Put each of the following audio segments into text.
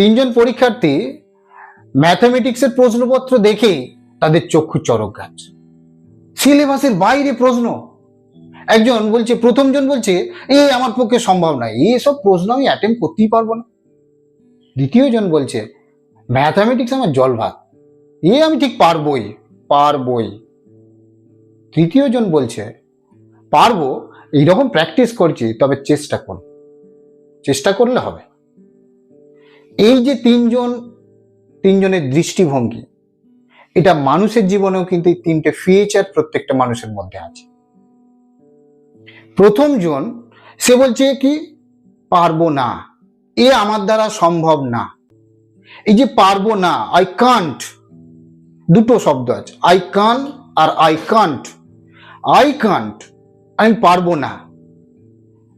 তিনজন পরীক্ষার্থী ম্যাথামেটিক্সের প্রশ্নপত্র দেখেই তাদের চক্ষু চরক গাছ। সিলেবাসের বাইরে প্রশ্ন। একজন বলছে, প্রথমজন বলছে, এ আমার পক্ষে সম্ভব নয় এসব প্রশ্ন আমি অ্যাটেম্প করতেই পারব না। দ্বিতীয় জন বলছে ম্যাথামেটিক্স আমার জল ভাত, এ আমি ঠিক পারবই পারবই। তৃতীয় জন বলছে, পারব, এইরকম প্র্যাকটিস করছি, তবে চেষ্টা করব চেষ্টা করলে হবে। এই যে তিনজন, তিনজনের দৃষ্টিভঙ্গি, এটা মানুষের জীবনেও কিন্তু এই তিনটে ফিচার প্রত্যেকটা মানুষের মধ্যে আছে। প্রথম জন সে বলছে কি, পারব না। এ আমার দ্বারা সম্ভব না। এই যে পারব না আই কান্ট দুটো শব্দ আছে আই কান আর আই কান্ট আই কান্ট আমি পারব না।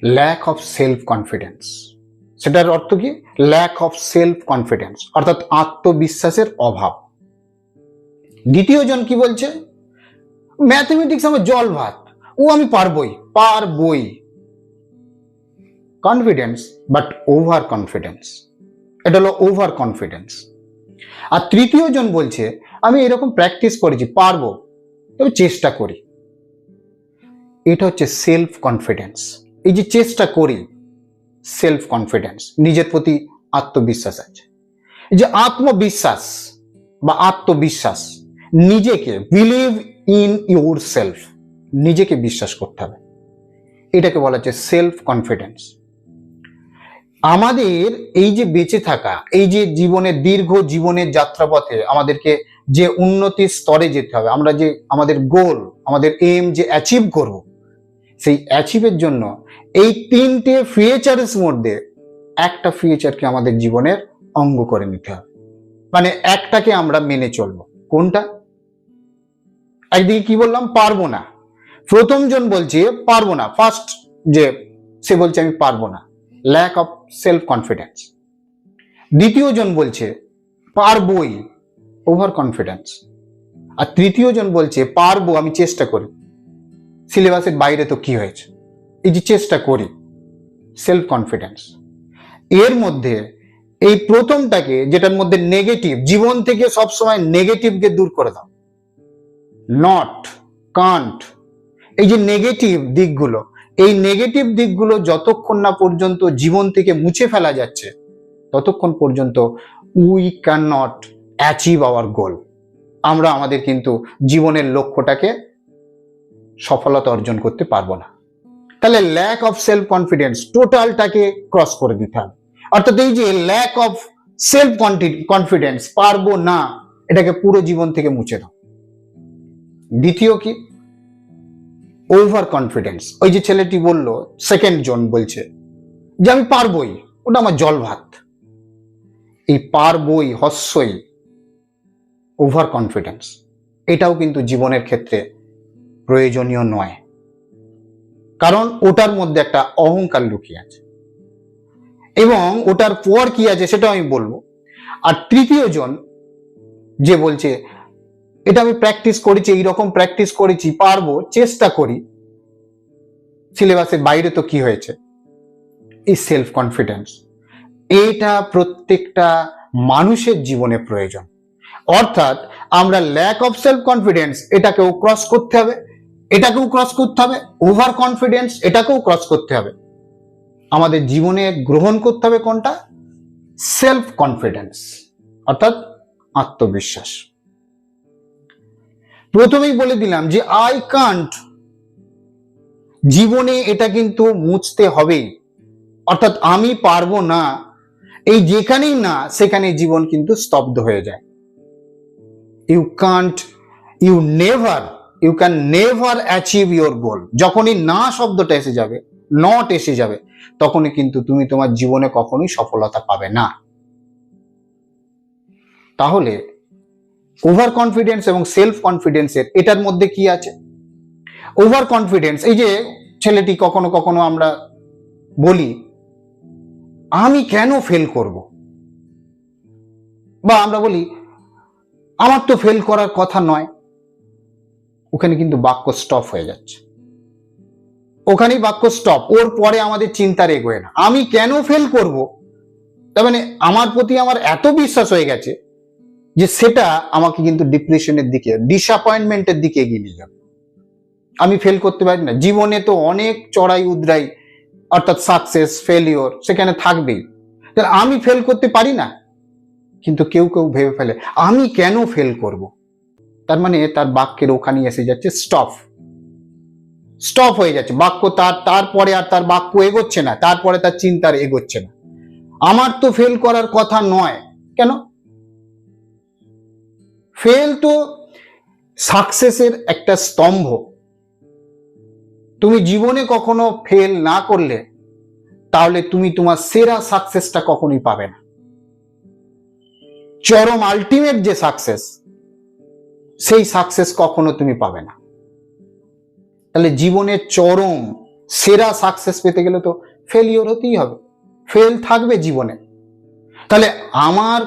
ল্যাক অফ সেলফ কনফিডেন্স সেটার অর্থ কি? ল্যাক অফ সেলফ কনফিডেন্স অর্থাৎ আত্মবিশ্বাসের অভাব। দ্বিতীয় জন কি বলছে? ম্যাথমেটিক্স আমার জল ভাত, ও আমি পারবই পারবই। কনফিডেন্স বাট ওভার কনফিডেন্স এটা হলো ওভার কনফিডেন্স আর তৃতীয় জন বলছে, আমি এরকম প্র্যাকটিস করেছি, পারব, তবে চেষ্টা করি। এটা হচ্ছে সেলফ কনফিডেন্স এই যে চেষ্টা করি সেলফ কনফিডেন্স নিজের প্রতি আত্মবিশ্বাস আছে। যে আত্মবিশ্বাস বা আত্মবিশ্বাস, নিজেকে বিলিভ ইন ইউর সেলফ নিজেকে বিশ্বাস করতে হবে। এটাকে বলা হচ্ছে সেলফ কনফিডেন্স আমাদের এই যে বেঁচে থাকা, এই যে জীবনের দীর্ঘ জীবনের যাত্রাপথে আমাদেরকে যে উন্নতির স্তরে যেতে হবে, আমরা যে আমাদের গোল আমাদের এম যে অ্যাচিভ করব সেই অ্যাচিভের জন্য এই তিনটে ফিউচারের মধ্যে একটা ফিউচারকে আমাদের জীবনের অঙ্গ করে নিতে হবে। মানে একটাকে আমরা মেনে চলবো। কোনটা? একদিকে কি বললাম? পারব না। প্রথম জন বলছে, পারব না। ফার্স্ট যে, সে বলছে, আমি পারব না। ল্যাক অফ সেলফ কনফিডেন্স দ্বিতীয় জন বলছে, পারবই। ওভার কনফিডেন্স আর তৃতীয় জন বলছে, পারব, আমি চেষ্টা করি। সিলেবাসের বাইরে তো কি হয়েছে? এই যে চেষ্টা করি সেলফ কনফিডেন্স এর মধ্যে এই প্রথমটাকে যেটার মধ্যে নেগেটিভ জীবন থেকে সবসময় নেগেটিভকে দূর করে দাও। নট কান্ট এই যে নেগেটিভ দিকগুলো, এই নেগেটিভ দিকগুলো যতক্ষণ না পর্যন্ত জীবন থেকে মুছে ফেলা যাচ্ছে, ততক্ষণ পর্যন্ত we can not achieve our goal আমরা আমাদের কিন্তু জীবনের লক্ষ্যটাকে সফলতা অর্জন করতে পারব না। তাহলে ল্যাক অফ সেলফ কনফিডেন্স টোটালটাকে ক্রস করে দিতে হবে। অর্থাৎ এই যে ল্যাক অফ সেলফ কনফিডেন্স পারব না, এটাকে পুরো জীবন থেকে মুছে দাও। দ্বিতীয় কি? ওভার কনফিডেন্স ওই যে ছেলেটি বলল সেকেন্ড জন বলছে যে, আমি পারবই, ওটা আমার জল ভাত। এই পারবই, হস্যই ওভার কনফিডেন্স এটাও কিন্তু জীবনের ক্ষেত্রে প্রয়োজনীয় নয়। কারণ ওটার মধ্যে একটা অহংকার লুকিয়ে আছে। এবং ওটার পর কি আছে সেটা আমি বলব। আর তৃতীয় জন যে বলছে, এটা আমি প্র্যাকটিস করেছি, এইরকম প্র্যাকটিস করেছি, পারব, চেষ্টা করি। সিলেবাসের বাইরে তো কি হয়েছে? এই সেলফ কনফিডেন্স এটা প্রত্যেকটা মানুষের জীবনে প্রয়োজন। অর্থাৎ আমরা ল্যাক অফ সেলফ কনফিডেন্স এটাকেও ক্রস করতে হবে। এটাকেও ক্রস করতে হবে ওভার কনফিডেন্স এটাকেও ক্রস করতে হবে। আমাদের জীবনে গ্রহণ করতে হবে কোনটা? সেলফ কনফিডেন্স অর্থাৎ আত্মবিশ্বাস। প্রথমেই বলে দিলাম যে আই কান্ট জীবনে এটা কিন্তু মুছতে হবে। অর্থাৎ আমি পারব না, এই যেখানেই না, সেখানে জীবন কিন্তু স্তব্ধ হয়ে যায়। You can't you never you can never achieve your goal যখনই না শব্দটা এসে যাবে নট এসে যাবে, তখনই কিন্তু তুমি তোমার জীবনে কখনোই সফলতা পাবে না। তাহলে ওভার কনফিডেন্স এবং সেলফ কনফিডেন্সের এটার মধ্যে কি আছে? ওভার কনফিডেন্স এই যে ছেলেটি কখনো কখনো আমরা বলি, আমি কেন ফেল করব? বা আমরা বলি, আমার তো ফেল করার কথা নয়। ওখানে কিন্তু বাক্য স্টপ হয়ে যাচ্ছে। ওখানেই বাক্য স্টপ ওর পরে আমাদের চিন্তার এগোয় না। আমি কেন ফেল করব? তার মানে আমার প্রতি আমার এত বিশ্বাস হয়ে গেছে যে সেটা আমাকে কিন্তু ডিপ্রেশনের দিকে ডিসঅ্যাপয়েন্টমেন্টের দিকে এগিয়ে নিয়ে যাবে। আমি ফেল করতে পারি না। জীবনে তো অনেক চড়াই উদ্রাই অর্থাৎ সাকসেস ফেলিওর সেখানে থাকবেই। তাহলে আমি ফেল করতে পারি না? কিন্তু কেউ কেউ ভেবে ফেলে, আমি কেন ফেল করব? তার মানে তার বাক্যের ওখানে এসে যাচ্ছে স্টপ স্টপ হয়ে যাচ্ছে। বাক্য তার, তারপরে আর তার বাক্য এগোচ্ছে না। তারপরে তার চিন্তার এগোচ্ছে না। আমার তো ফেল করার কথা নয়। কেন? ফেল তো সাকসেসের একটা স্তম্ভ। তুমি জীবনে কখনো ফেল না করলে, তাহলে তুমি তোমার সেরা সাকসেসটা কখনোই পাবে না। চরম আলটিমেট যে সাকসেস সেই সাকসেস কখনো তুমি পাবে না। তাহলে জীবনের চরম সেরা সাকসেস পেতে গেলে তো ফেলিওর হতেই হবে। ফেল থাকবে জীবনে। তাহলে আমার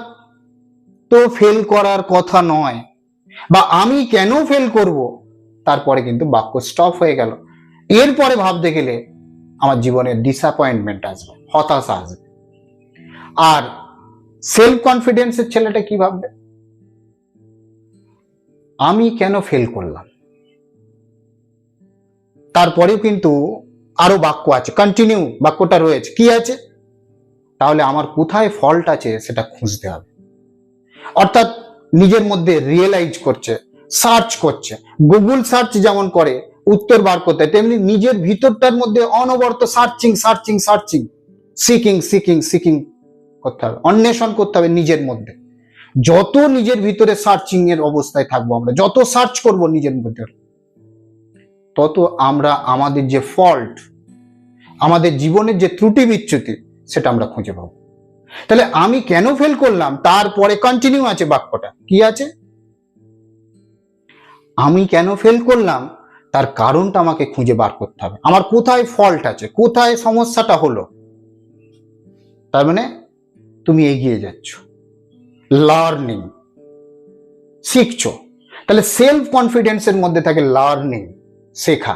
তো ফেল করার কথা নয় বা আমি কেন ফেল করব? তারপরে কিন্তু বাক্য স্টপ হয়ে গেল। এরপরে ভাবতে গেলে আমার জীবনে ডিসঅ্যাপয়েন্টমেন্ট আসবে, হতাশা আসবে। আর সেলফ কনফিডেন্সের ছেলেটা কি ভাববে? আমি কেন ফেল করলাম? তারপরেও কিন্তু আরও বাক্য আছে। কন্টিনিউ বাক্যটা রয়েছে। কি আছে? তাহলে আমার কোথায় ফল্ট আছে সেটা খুঁজতে হবে। অর্থাৎ নিজের মধ্যে রিয়েলাইজ করছে সার্চ করছে। গুগল সার্চ যেমন করে, উত্তর বার করতে, তেমনি নিজের ভিতরটার মধ্যে অনবরত searching searching searching seeking seeking seeking করতে হবে। অন্বেষণ করতে হবে নিজের মধ্যে। যত নিজের ভিতরে সার্চিং এর অবস্থায় থাকব আমরা, যত সার্চ করব নিজের ভিতরে, তত আমরা আমাদের যে ফল্ট আমাদের জীবনের যে ত্রুটি বিচ্যুতি, সেটা আমরা খুঁজে পাবো। তাহলে আমি কেন ফেল করলাম? তারপরে কন্টিনিউ আছে বাক্যটা। কি আছে? আমি কেন ফেল করলাম? তার কারণটা আমাকে খুঁজে বার করতে হবে। আমার কোথায় ফল্ট আছে? কোথায় সমস্যাটা হলো? তার মানে তুমি এগিয়ে যাচ্ছ। লার্নিং শিখছো। তাহলে সেলফ কনফিডেন্সের মধ্যে থাকে লার্নিং শেখা।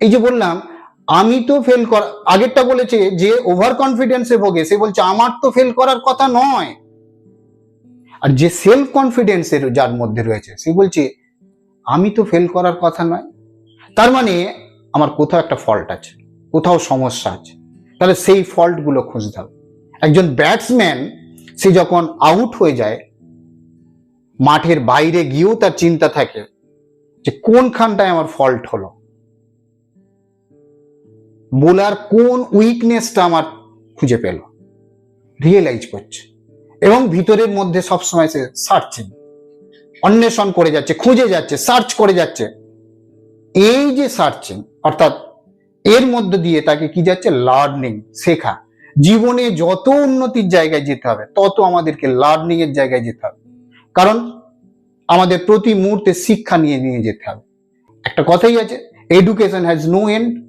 এই যে বললাম, আমি তো ফেল করা, আগেরটা বলেছে যে ওভার কনফিডেন্সে ভোগে, সে বলছে, আমার তো ফেল করার কথা নয়। আর যে সেলফ কনফিডেন্সের যার মধ্যে রয়েছে, সে বলছে, আমি তো ফেল করার কথা নয়। তার মানে আমার কোথাও একটা ফল্ট আছে, কোথাও সমস্যা আছে। তাহলে সেই ফল্টগুলো খুঁজতে হবে। একজন ব্যাটসম্যান সে যখন আউট হয়ে যায়, মাঠের বাইরে গিয়েও তার চিন্তা থাকে যে কোনখানটায় আমার ফল্ট হলো? বোলার কোন উইকনেসটা আমার খুঁজে পেল? রিয়েলাইজ করছে। এবং ভিতরের মধ্যে সবসময় সে সার্চিং অন্বেষণ করে যাচ্ছে, খুঁজে যাচ্ছে সার্চ করে যাচ্ছে। এই যে সার্চিং অর্থাৎ এর মধ্য দিয়ে তাকে কি যাচ্ছে? লার্নিং শেখা। জীবনে যত উন্নতির জায়গায় যেতে হবে, তত আমাদেরকে লার্নিং এর জায়গায় যেতে হবে। কারণ আমাদের প্রতি মুহূর্তে শিক্ষা নিয়ে নিয়ে যেতে হবে। একটা কথাই আছে এডুকেশন হ্যাজ নো এন্ড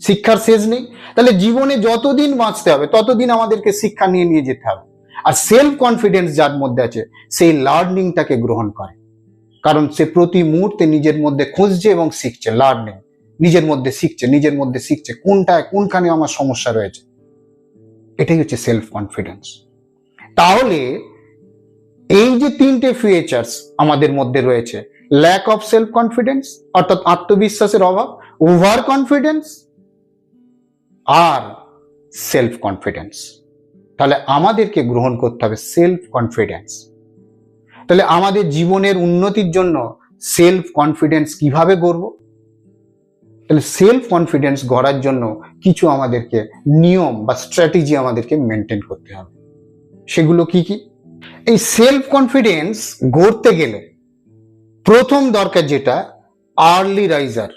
শিক্ষার শেষ নেই। তাহলে জীবনে যতদিন বাঁচতে হবে, ততদিন আমাদেরকে শিক্ষা নিয়ে নিয়ে যেতে হবে। আর সেলফ কনফিডেন্স যার মধ্যে আছে সেই লার্নিংটাকে গ্রহণ করে। কারণ সে প্রতি মুহূর্তে নিজের মধ্যে খুঁজছে এবং শিখছে লার্নিং নিজের মধ্যে শিখছে, নিজের মধ্যে শিখছে, কোনটায়, কোনখানে আমার সমস্যা রয়েছে। এটাই হচ্ছে সেলফ কনফিডেন্স তাহলে এই যে তিনটে ফিচার্স আমাদের মধ্যে রয়েছে ল্যাক অফ সেলফ কনফিডেন্স অর্থাৎ আত্মবিশ্বাসের অভাব ওভার কনফিডেন্স আর সেলফ কনফিডেন্স তাহলে আমাদেরকে গ্রহণ করতে হবে সেলফ কনফিডেন্স তাহলে আমাদের জীবনের উন্নতির জন্য সেলফ কনফিডেন্স কীভাবে গড়ব? তাহলে সেলফ কনফিডেন্স গড়ার জন্য কিছু আমাদেরকে নিয়ম বা স্ট্র্যাটেজি আমাদেরকে মেনটেন করতে হবে। সেগুলো কি কি? এই সেলফ কনফিডেন্স গড়তে গেলে প্রথম দরকার যেটা আর্লি রাইজার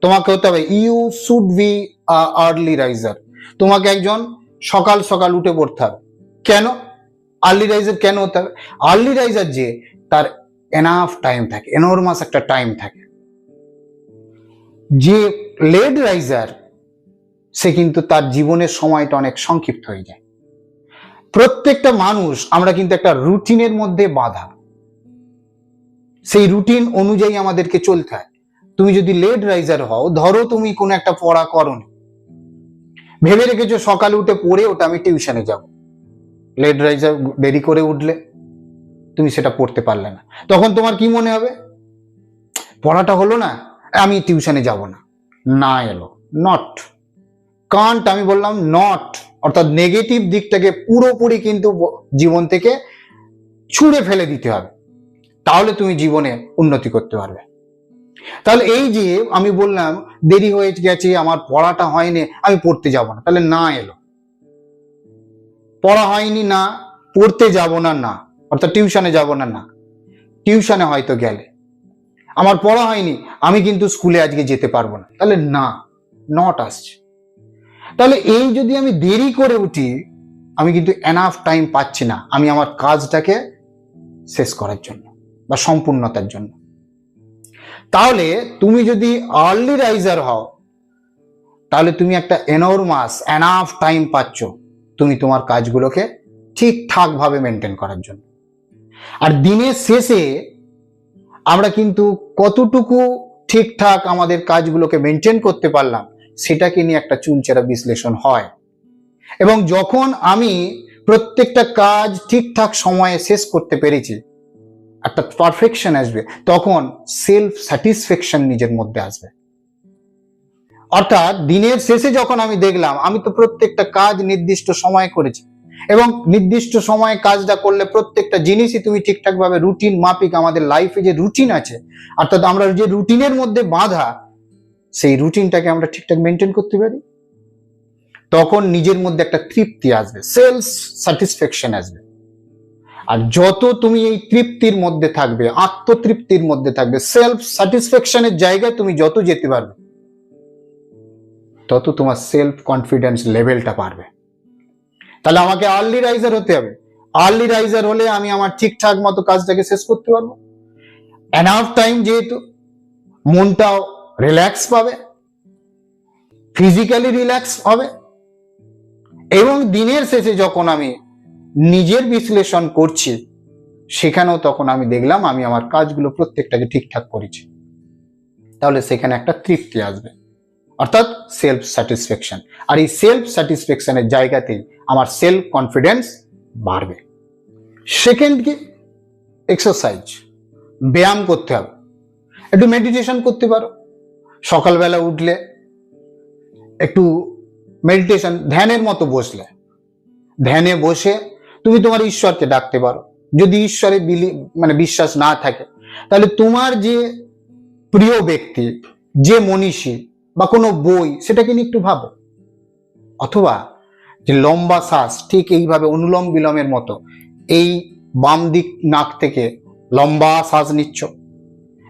তোমাকে হতে হবে you should be early riser তোমাকে একজন সকাল সকাল উঠে পড়তে হবে। কেন? আর্লি রাইজার কেন হতে হবে? আর্লি রাইজার যে তার এনাফ টাইম থাকে এনর্মাস একটা টাইম থাকে। যে লেড রাইজার, সে কিন্তু তার জীবনের সময়টা অনেক সংক্ষিপ্ত হয়ে যায়। প্রত্যেকটা মানুষ, আমরা কিন্তু একটা রুটিনের মধ্যে বাধা। সেই রুটিন অনুযায়ী আমাদেরকে চলতে হয়। তুমি যদি লেট রাইজার হও, ধরো তুমি কোনো একটা পড়া করনি। ভেবে রেখেছো সকালে উঠে পড়ে ওটা আমি টিউশনে যাব। লেট রাইজার দেরি করে উঠলে তুমি সেটা পড়তে পারলে না। তখন তোমার কি মনে হবে? পড়াটা হলো না। আমি টিউশনে যাব না। না এলো। নট কান্ট আমি বললাম নট অর্থাৎ নেগেটিভ দিকটাকে পুরোপুরি কিন্তু জীবন থেকে ছুঁড়ে ফেলে দিতে হবে। তাহলে তুমি জীবনে উন্নতি করতে পারবে। তাহলে এই যে আমি বললাম, দেরি হয়ে গেছে, আমার পড়াটা হয়নি, আমি পড়তে যাব না। তাহলে না এলো। পড়া হয়নি না, পড়তে যাব না না। অর্থাৎ টিউশনে যাব না না। টিউশনে হয়তো গেলে। আমার পড়া হয়নি, আমি কিন্তু স্কুলে আজকে যেতে পারব না। তাহলে না নট আসছে। তাহলে এই যদি আমি দেরি করে উঠি, আমি কিন্তু এনাফ টাইম পাচ্ছি না, আমি আমার কাজটাকে শেষ করার জন্য বা সম্পূর্ণতার জন্য। তাহলে তুমি যদি আর্লি রাইজার হও, তাহলে তুমি একটা এনর্মাস এনাফ টাইম পাচ্ছ, তুমি তোমার কাজগুলোকে ঠিকঠাক ভাবে মেনটেন করার জন্য। আর দিনের শেষে আমরা কিন্তু কতটুকু ঠিকঠাক আমাদের কাজগুলোকে মেনটেন করতে পারলাম, সেটাকে নিয়ে একটা চুলচেরা বিশ্লেষণ হয়। এবং যখন আমি প্রত্যেকটা কাজ ঠিকঠাক সময়ে শেষ করতে পেরেছি, একটা পারফেকশন আসবে, তখন সেলফ স্যাটিসফ্যাকশন নিজের মধ্যে আসবে। অর্থাৎ দিনের শেষে যখন আমি দেখলাম, আমি তো প্রত্যেকটা কাজ নির্দিষ্ট সময়ে করেছি এবং নির্দিষ্ট সময়ে কাজটা করলে প্রত্যেকটা জিনিসই তুমি ঠিকঠাক ভাবে রুটিন মাফিক আমাদের লাইফে যে রুটিন আছে, অর্থাৎ আমরা যে রুটিনের মধ্যে বাঁধা, সেই রুটিনটাকে আমরা ঠিকঠাক মেনটেন করতে পারি। তখন নিজের মধ্যে একটা তৃপ্তি আসবে সেলফ স্যাটিসফ্যাকশন আসবে। আর যত তুমি এই তৃপ্তির মধ্যে থাকবে, আত্মতৃপ্তির মধ্যে থাকবে সেলফ স্যাটিসফ্যাকশনের জায়গায় তুমি যত যেতে পারবে, তত তোমার সেলফ কনফিডেন্স লেভেলটা পারবে তাহলে আমাকে আর্লি রাইজার হতে হবে। আর্লি রাইজার হলে আমি আমার ঠিকঠাক মতো কাজটাকে শেষ করতে পারব। এনাফ টাইম যেহেতু, মনটাও রিল্যাক্স পাবে ফিজিক্যালি রিল্যাক্স হবে এবং দিনের শেষে যখন আমি নিজের বিশ্লেষণ করছি, সেখানেও তখন আমি দেখলাম আমি আমার কাজগুলো প্রত্যেকটাকে ঠিকঠাক করেছি। তাহলে সেখানে একটা তৃপ্তি আসবে। অর্থাৎ সেলফ স্যাটিসফ্যাকশন আর এই সেলফ স্যাটিসফ্যাকশনের জায়গাতেই আমার সেলফ কনফিডেন্স বাড়বে। সেকেন্ড কি? এক্সারসাইজ ব্যায়াম করতে হবে। একটু মেডিটেশন করতে পারো। সকালবেলা উঠলে একটু মেডিটেশন ধ্যানের মতো বসলে। ধ্যানে বসে তুমি তোমার ঈশ্বরকে ডাকতে পারো। যদি ঈশ্বরে বিলি মানে বিশ্বাস না থাকে, তাহলে তোমার যে প্রিয় ব্যক্তি, যে মনীষী বা কোনো বই, সেটাকে নিয়ে একটু ভাবো। অথবা যে লম্বা শ্বাস, ঠিক এইভাবে অনুলম বিলমের মতো, এই বাম দিক নাক থেকে লম্বা শ্বাস নিচ্ছ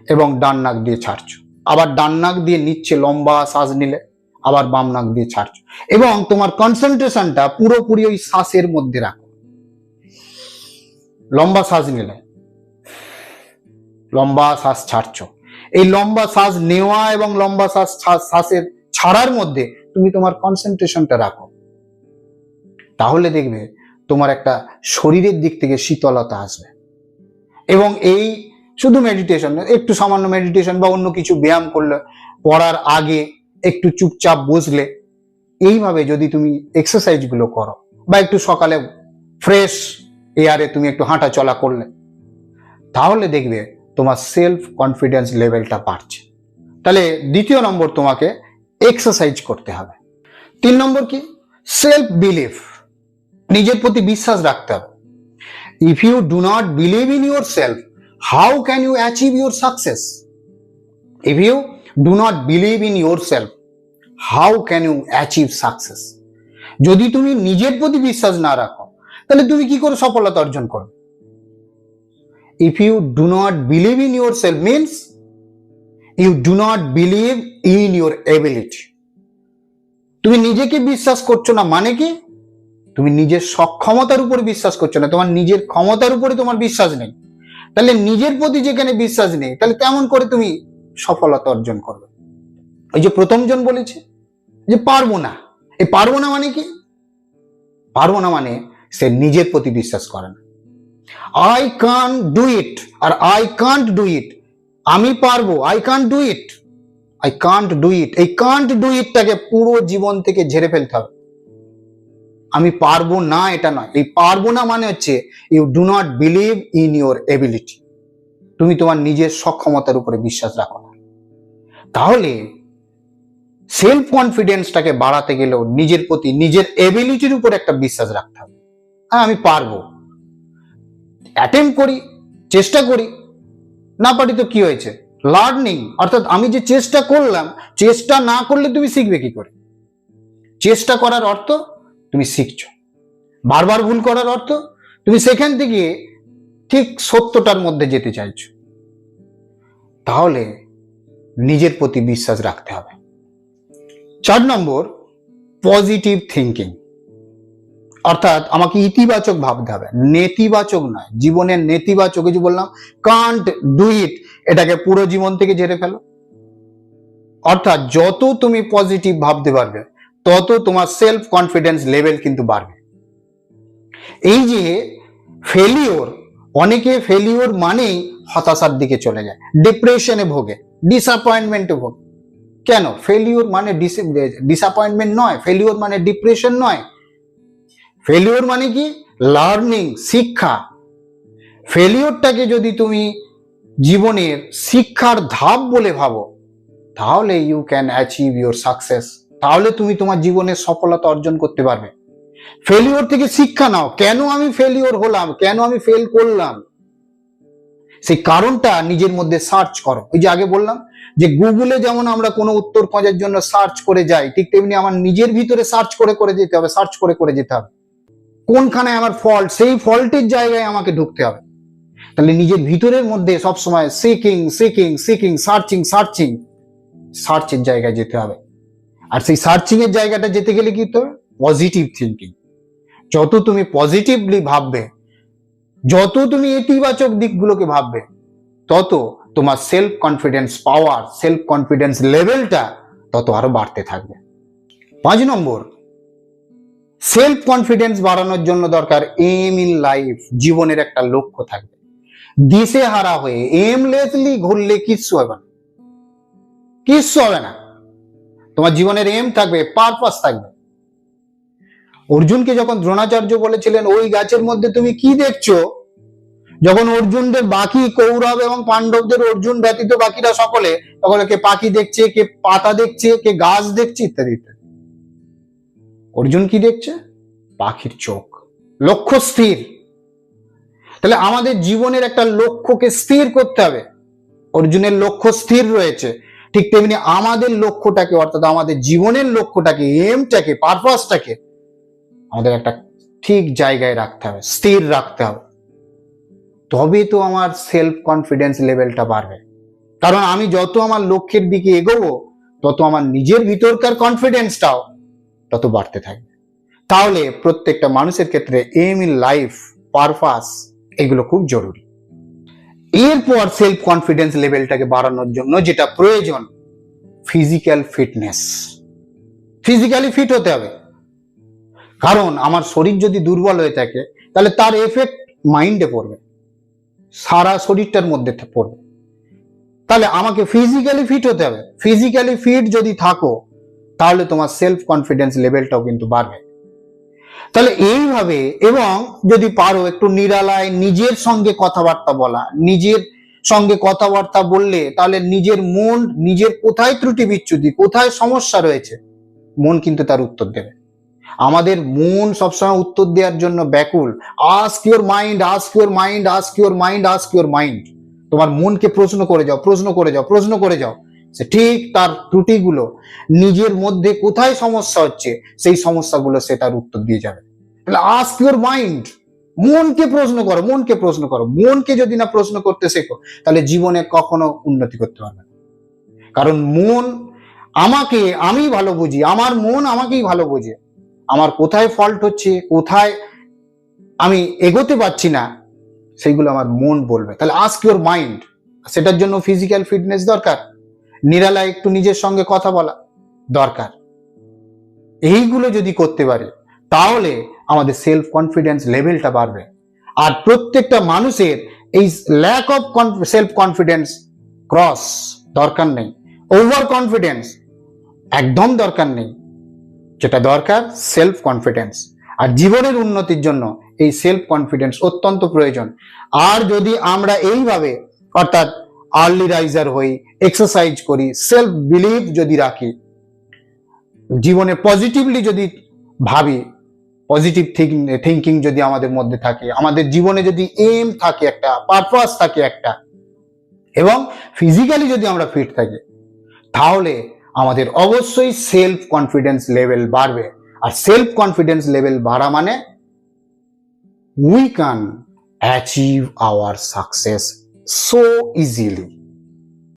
এবং ডান নাক দিয়ে ছাড়ছো। আবার ডান নাক দিয়ে নিচ্ছে লম্বা শ্বাস নিলে, আবার বাম নাক দিয়ে ছাড়ছো। এবং তোমার কনসেন্ট্রেশনটা পুরোপুরি ওই শ্বাসের মধ্যে রাখো। লম্বা শ্বাস নিলে, লম্বা শ্বাস ছাড়ছো। এই লম্বা শ্বাস নেওয়া এবং লম্বা শ্বাস শ্বাসের ছাড়ার মধ্যে তুমি তোমার কনসেন্ট্রেশনটা রাখো। তাহলে দেখবে তোমার একটা শরীরের দিক থেকে শীতলতা আসবে। এবং এই শুধু মেডিটেশন একটু সামান্য মেডিটেশন বা অন্য কিছু ব্যায়াম করলে, পড়ার আগে একটু চুপচাপ বসলে, এইভাবে যদি তুমি এক্সারসাইজগুলো করো, বা একটু সকালে ফ্রেশ এয়ারে তুমি একটু হাঁটা চলা করলে, তাহলে দেখবে তোমার সেলফ কনফিডেন্স লেভেলটা বাড়ছে। তাহলে দ্বিতীয় নম্বর তোমাকে এক্সারসাইজ করতে হবে। তিন নম্বর কি? সেলফ বিলিফ নিজের প্রতি বিশ্বাস রাখতে হবে। If you do not believe in yourself how can you achieve your success if you do not believe in yourself how can you achieve success যদি তুমি নিজের প্রতি বিশ্বাস না রাখো, তাহলে তুমি কি করে সফলতা অর্জন করবে? You do not believe in yourself means you do not believe in your ability তুমি নিজেকে বিশ্বাস করছ না মানে কি? তুমি নিজের সক্ষমতার উপর বিশ্বাস করছ না। তোমার নিজের ক্ষমতার উপরে তোমার বিশ্বাস নেই। তাহলে নিজের প্রতি যেখানে বিশ্বাস নেই, তাহলে কেমন করে তুমি সফলতা অর্জন করবে? ওই যে প্রথমজন বলেছে যে পারব না। এই পারব না মানে কি? পারব না মানে সে নিজের প্রতি বিশ্বাস করে না। আই কান ডু ইট আর আই কান্ট ডু ইট আমি পারব I can't do it I can't do it এই কান্ট ডু ইটটাকে পুরো জীবন থেকে ঝেড়ে ফেলতে হবে। আমি পারব না, এটা নয়। এই পারব না মানে হচ্ছে you do not believe in your ability তুমি তোমার নিজের সক্ষমতার উপরে বিশ্বাস রাখো না। তাহলে সেলফ কনফিডেন্সটাকে বাড়াতে গেলেও নিজের প্রতি নিজের এবিলিটির উপর একটা বিশ্বাস রাখতে হবে। হ্যাঁ আমি পারব। অ্যাটেম্প করি, চেষ্টা করি, না পারি তো কি হয়েছে? লার্নিং অর্থাৎ আমি যে চেষ্টা করলাম, চেষ্টা না করলে তুমি শিখবে কি করে? চেষ্টা করার অর্থ তুমি শিখছো। বারবার ভুল করার অর্থ তুমি সেখান থেকে ঠিক সত্যটার মধ্যে যেতে চাইছো। তাহলে নিজের প্রতি বিশ্বাস রাখতে হবে। চার নম্বর পজিটিভ থিঙ্কিং অর্থাৎ আমাকে ইতিবাচক ভাবতে হবে। নেতিবাচক নয়, জীবনের নেতিবাচক যে বললাম কান্ট ডু ইট এটাকে পুরো জীবন থেকে ঝেড়ে ফেলো। অর্থাৎ যত তুমি পজিটিভ ভাবতে পারবে, তত তোমার সেলফ কনফিডেন্স লেভেল কিন্তু বাড়বে। এই যে ফেলিওর অনেকে ফেলিওর মানেই হতাশার দিকে চলে যায় ডিপ্রেশনে ভোগে ডিসঅ্যাপয়েন্টমেন্টে ভোগে। কেন? ফেলিওর মানে ডিসঅ্যাপয়েন্টমেন্ট নয় ফেলিওর মানে ডিপ্রেশন নয় ফেলিওর মানে কি? লার্নিং শিক্ষা। ফেলিওরটাকে যদি তুমি জীবনের শিক্ষার ধাপ বলে ভাবো, তাহলে you can achieve your success তাহলে তুমি তোমার জীবনের সফলতা অর্জন করতে পারবে। ফেলিওর থেকে শিক্ষা নাও। কেন আমি ফেলিওর হলাম? কেন আমি ফেল করলাম? সেই কারণটা নিজের মধ্যে সার্চ করো। ওই যে আগে বললাম যে গুগলে যেমন আমরা কোনো উত্তর খোঁজার জন্য সার্চ করে যাই, ঠিক তেমনি আমার নিজের ভিতরে সার্চ করে করে যেতে হবে সার্চ করে করে যেতে হবে। কোনখানে আমার ফল্ট সেই ফল্টের জায়গায় আমাকে ঢুকতে হবে। তাহলে নিজের ভিতরের মধ্যে সবসময় seeking seeking seeking searching searching সার্চের জায়গায় যেতে হবে। আর সেই সার্চিং এর জায়গাটা যেতে গেলে কি হবে? পজিটিভ থিঙ্কিং যত তুমি পজিটিভলি ভাববে, যত তুমি ইতিবাচক দিকগুলোকে ভাববে, তত তোমার self confidence power self confidence লেভেলটা তত আরও বাড়তে থাকবে। পাঁচ নম্বর সেলফ কনফিডেন্স বাড়ানোর জন্য দরকার এম ইন লাইফ জীবনের একটা লক্ষ্য থাকবে। দিশে হারা হয়ে এমলেসলি ঘুরলে কিচ্ছু হবে না। কিচ্ছু হবে না। তোমার জীবনের এম থাকবে পারপাস থাকবে। অর্জুনকে যখন দ্রোণাচার্য বলেছিলেন, ওই গাছের মধ্যে তুমি কি দেখছ? যখন অর্জুনদের বাকি কৌরব এবং পাণ্ডবদের অর্জুন ব্যতীত বাকিরা সকলে, তখন কে পাখি দেখছে, কে পাতা দেখছে, কে গাছ দেখছে, ইত্যাদি ইত্যাদি। অর্জুন কি দেখছে? পাখির চোখ। লক্ষ্য স্থির। তাহলে আমাদের জীবনের একটা লক্ষ্যকে স্থির করতে হবে। অর্জুনের লক্ষ্য স্থির রয়েছে। ঠিক তেমনি আমাদের লক্ষ্যটাকে, অর্থাৎ আমাদের জীবনের লক্ষ্যটাকে এমটাকে পারপাসটাকে আমাদের একটা ঠিক জায়গায় রাখতে হবে, স্থির রাখতে হবে। তবে তো আমার সেলফ কনফিডেন্স লেভেলটা বাড়বে। কারণ আমি যত আমার লক্ষ্যের দিকে এগোবো, তত আমার নিজের ভিতরকার কনফিডেন্সটাও তত বাড়তে থাকবে। তাহলে প্রত্যেকটা মানুষের ক্ষেত্রে এম ইন লাইফ পারপাস এগুলো খুব জরুরি। এরপর সেলফ কনফিডেন্স লেভেলটাকে বাড়ানোর জন্য যেটা প্রয়োজন ফিজিক্যাল ফিটনেস ফিজিক্যালি ফিট হতে হবে। কারণ আমার শরীর যদি দুর্বল হয়ে থাকে, তাহলে তার এফেক্ট মাইন্ডে পড়বে। সারা শরীরটার মধ্যে পড়বে। তাহলে আমাকে ফিজিক্যালি ফিট হতে হবে। ফিজিক্যালি ফিট যদি থাকো তাহলে তোমার সেলফ কনফিডেন্স লেভেলটাও কিন্তু বাড়বে। তাহলে এইভাবে এবং যদি পারো একটু নিরালায় নিজের সঙ্গে কথাবার্তা বলা, নিজের সঙ্গে কথাবার্তা বললে তাহলে নিজের মন, নিজের কোথায় ত্রুটি বিচ্যুতি, কোথায় সমস্যা রয়েছে, মন কিন্তু তার উত্তর দেবে। আমাদের মন সবসময় উত্তর দেওয়ার জন্য ব্যাকুল। Ask your mind ask your mind ask your mind ask your mind তোমার মনকে প্রশ্ন করে যাও, প্রশ্ন করে যাও, প্রশ্ন করে যাও। ঠিক তার ত্রুটিগুলো নিজের মধ্যে কোথায় সমস্যা হচ্ছে, সেই সমস্যাগুলো সে তার উত্তর দিয়ে যাবে। তাহলে আস্ক ইউর মাইন্ড মনকে প্রশ্ন করো, মনকে প্রশ্ন করো। মনকে যদি না প্রশ্ন করতে শেখো, তাহলে জীবনে কখনো উন্নতি করতে পারবে কারণ মন আমাকে, আমি ভালো বুঝি, আমার মন আমাকেই ভালো বোঝে। আমার কোথায় ফল্ট হচ্ছে, কোথায় আমি এগোতে পারছি না, সেইগুলো আমার মন বলবে। তাহলে আস্ক ইউর মাইন্ড সেটার জন্য ফিজিক্যাল ফিটনেস দরকার। নিরালায় একটু নিজের সঙ্গে কথা বলা দরকার। এইগুলো যদি করতে পারে, তাহলে আমাদের সেলফ কনফিডেন্স লেভেলটা বাড়বে। আর প্রত্যেকটা মানুষের এই lack of self confidence cross দরকার নেই। ওভার কনফিডেন্স একদম দরকার নেই। যেটা দরকার সেলফ কনফিডেন্স আর জীবনের উন্নতির জন্য এই সেলফ কনফিডেন্স অত্যন্ত প্রয়োজন। আর যদি আমরা এইভাবে, অর্থাৎ আর্লি রাইজার হই এক্সারসাইজ করি সেলফ বিলিভ যদি রাখি, জীবনে পজিটিভলি যদি ভাবি পজিটিভ থিঙ্কিং যদি আমাদের মধ্যে থাকে, আমাদের জীবনে যদি এম থাকে একটা পারপাস থাকে একটা, এবং ফিজিক্যালি যদি আমরা ফিট থাকি, তাহলে আমাদের অবশ্যই সেলফ কনফিডেন্স লেভেল বাড়বে। আর সেলফ কনফিডেন্স লেভেল বাড়া মানে we can achieve our success so easily